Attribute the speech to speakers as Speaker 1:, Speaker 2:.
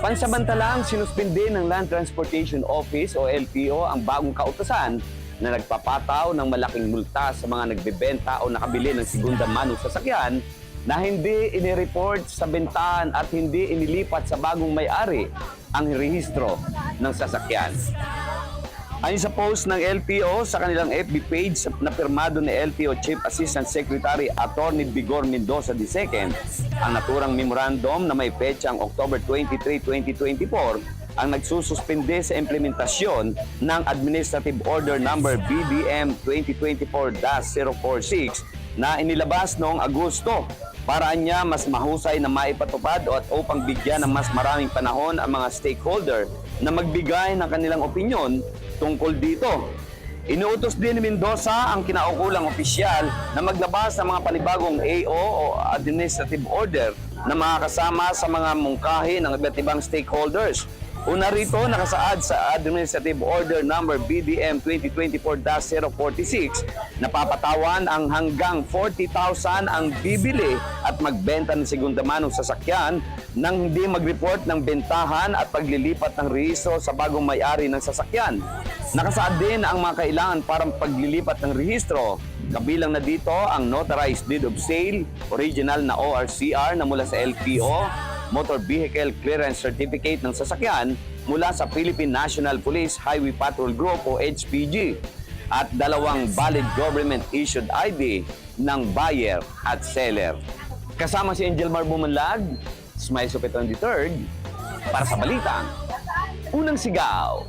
Speaker 1: Pansamantalang sinuspindi ng Land Transportation Office o LTO ang bagong kautosan na nagpapataw ng malaking multa sa mga nagbebenta o nakabili ng segunda mano sasakyan na hindi inireport sa bentahan at hindi inilipat sa bagong may-ari ang rehistro ng sasakyan. Ayon sa post ng LTO sa kanilang FB page na pirmado ni LTO Chief Assistant Secretary Attorney Bigor Mendoza II, ang naturang memorandum na may petsang October 23, 2024 ang nagsususpende sa implementasyon ng Administrative Order Number BBM 2024-046 na inilabas noong Agosto para niya mas mahusay na maipatupad at upang bigyan ng mas maraming panahon ang mga stakeholder na magbigay ng kanilang opinyon tungkol dito. Inuutos din ni Mendoza ang kinaukulang opisyal na maglabas ng mga panibagong AO o Administrative Order na makakasama sa mga mungkahi ng iba't ibang stakeholders. Una rito, nakasaad sa Administrative Order Number BDM 2024-046 na papatawan ang hanggang 40,000 ang bibili at magbenta ng segunda manong sasakyan nang hindi mag-report ng bentahan at paglilipat ng rehistro sa bagong may-ari ng sasakyan. Nakasaad din ang mga kailangan para paglilipat ng rehistro. Kabilang na dito ang Notarized Deed of Sale, original na ORCR na mula sa LTO, Motor Vehicle Clearance Certificate ng sasakyan mula sa Philippine National Police Highway Patrol Group o HPG at dalawang valid government-issued ID ng buyer at seller. Kasama si Angel Mar Bumanlag, Smile Supeton III, para sa Balitang Unang Sigaw.